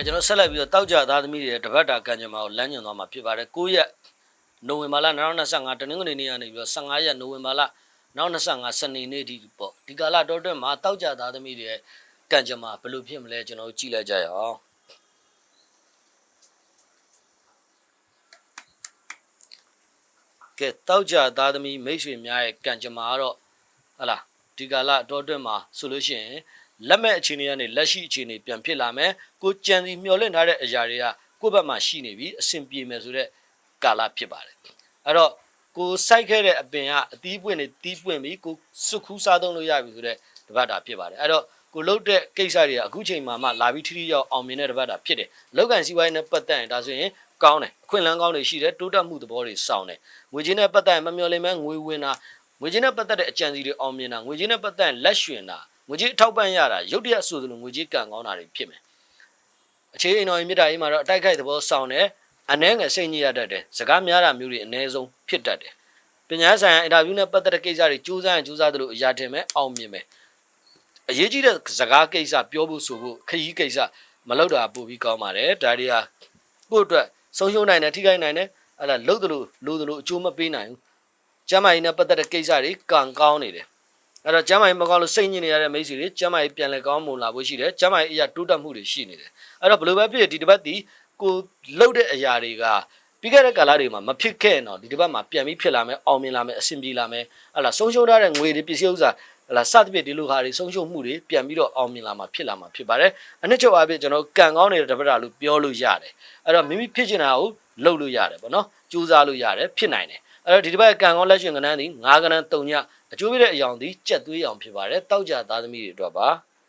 ကဲကျွန်တော်ဆက်လိုက်ပြီးတော့တောက်ကြသားသမီးတွေတပတ်တာကံကြမ္မာကိုလမ်းညွှန်သွားမှာဖြစ်ပါတယ်9ရက်နိုဝင်ဘာလ2025တနင်္ဂနွေနေ့ကနေပြီးတော့15ရက်နိုဝင်ဘာလ2025စနေနေ့ဒီပေါ့ဒီကာလတော့အတွက်မှာတောက်ကြသားသမီးတွေရဲ့ကံကြမ္မာဘယ်လိုဖြစ်မလဲကျွန်တော်တို့ကြည့်လိုက်ကြရအောင်ကဲတောက်ကြသားသမီးမိတ်ဆွေများရဲ့ကံကြမ္မာကတော့ဟလာဒီကာလတော့အတွက်မှာဆိုလို့ရှိရင် လက်မဲ့အခြေအနေကနေလက်ရှိအခြေအနေပြန်ဖြစ်လာမယ်ကိုကြံစီမျောလင့်ထားတဲ့အရာတွေကကိုယ့်ဘက်မှာရှိနေပြီအဆင်ပြေမယ်ဆိုတော့ကာလဖြစ်ပါတယ်အဲ့တော့ကိုစိုက်ခဲ့တဲ့အပင်ကအသီးပွင့်နေတီးပွင့်ပြီကိုစုခူးစားသုံးလို့ရပြီဆိုတော့တပတ်တာဖြစ်ပါတယ်အဲ့တော့ကိုလုတ်တဲ့ကိစ္စတွေကအခုချိန်မှာမှလာပြီးထိထိရောက်အောင်မြင်တဲ့တပတ်တာဖြစ်တယ်လောက်ကန်စီဝိုင်းနဲ့ပတ်သက်ရင်ဒါဆိုရင်ကောင်းတယ်အခွင့်အလမ်းကောင်းတွေရှိတယ်တိုးတက်မှုသဘောတွေစောင့်တယ်ငွေချင်းနဲ့ပတ်သက်ရင်မမျော်လင့်မဲငွေဝင်တာငွေချင်းနဲ့ပတ်သက်တဲ့အကြံစီတွေအောင်မြင်တာငွေချင်းနဲ့ပတ်သက်ရင်လက်ရွှင်တာ ငွေကြေးအထောက်ပံ့ရတာရုပ်တရက်ဆိုသလိုငွေကြေးကံကောင်းတာတွေဖြစ်မယ်အခြေအိမ်တော်ရင်မြစ်တာကြီးမှာတော့အတိုက်ခိုက်သဘောဆောင်တယ်အနှဲငယ်စိတ်ညစ်ရတတ်တယ်စကားများတာမျိုးတွေအ ਨੇ ဆုံးဖြစ်တတ်တယ်ပညာဆိုင်ရာအင်တာဗျူးနဲ့ပတ်သက်တဲ့ကိစ္စတွေစူးစမ်းရင်စူးစမ်းသလိုအရာတင်မဲ့အောင်မြင်မယ်အရေးကြီးတဲ့စကားကိစ္စပြောဖို့ဆိုဖို့ခရီးကိစ္စမလုပ်တာပို့ပြီးကောင်းပါတယ်ဒါတွေကကိုယ့်အတွက်ဆုံးရှုံးနိုင်တယ်ထိခိုက်နိုင်တယ်အဲ့ဒါလုပ်သလိုလိုသလိုအကျိုးမပေးနိုင်ဘူးကျမ်းမာရေးနဲ့ပတ်သက်တဲ့ကိစ္စတွေကံကောင်းနေတယ် အဲ့တော့ကျမ်းမာရေးမကောင်းလို့စိတ်ညစ်နေရတဲ့မိတ်ဆွေတွေကျမ်းမာရေးပြန်လည်ကောင်းမွန်လာဖို့ရှိတယ်ကျမ်းမာရေးအရာတိုးတက်မှုတွေရှိနေတယ်အဲ့တော့ဘယ်လိုပဲဖြစ်ဖြစ်ဒီတစ်ပတ်ဒီကိုလှုပ်တဲ့အရာတွေကပြီးခဲ့တဲ့ကာလတွေမှာမဖြစ်ခဲ့ရင်တော့ဒီတစ်ပတ်မှာပြန်ပြီးဖြစ်လာမယ်အောင်မြင်လာမယ်အဆင်ပြေလာမယ်အဲ့လားဆုံးရှုံးထားတဲ့ငွေတွေပစ္စည်းဥစ္စာဟလာစသဖြင့်ဒီလိုဟာတွေဆုံးရှုံးမှုတွေပြန်ပြီးတော့အောင်မြင်လာမှာဖြစ်လာမှာဖြစ်ပါတယ်အနှစ်ချုပ်အဖြစ်ကျွန်တော်ကံကောင်းနေတဲ့တပတ်တာလို့ပြောလို့ရတယ်အဲ့တော့မိမိဖြစ်ချင်တာကိုလုပ်လို့ရတယ်ပေါ့နော်ကြိုးစားလို့ရတယ်ဖြစ်နိုင်တယ်အဲ့ တော့ဒီတစ်ပတ်ကံကောင်းလက်ရှင်ကဏ္ဍဒီ9ကဏ္ဍ3ညအကျိုးပြတဲ့အယောင်ဒီကြက်သွေးအောင်ဖြစ်ပါတယ်တောက်ကြသားသမီးတွေအတွက်ပါ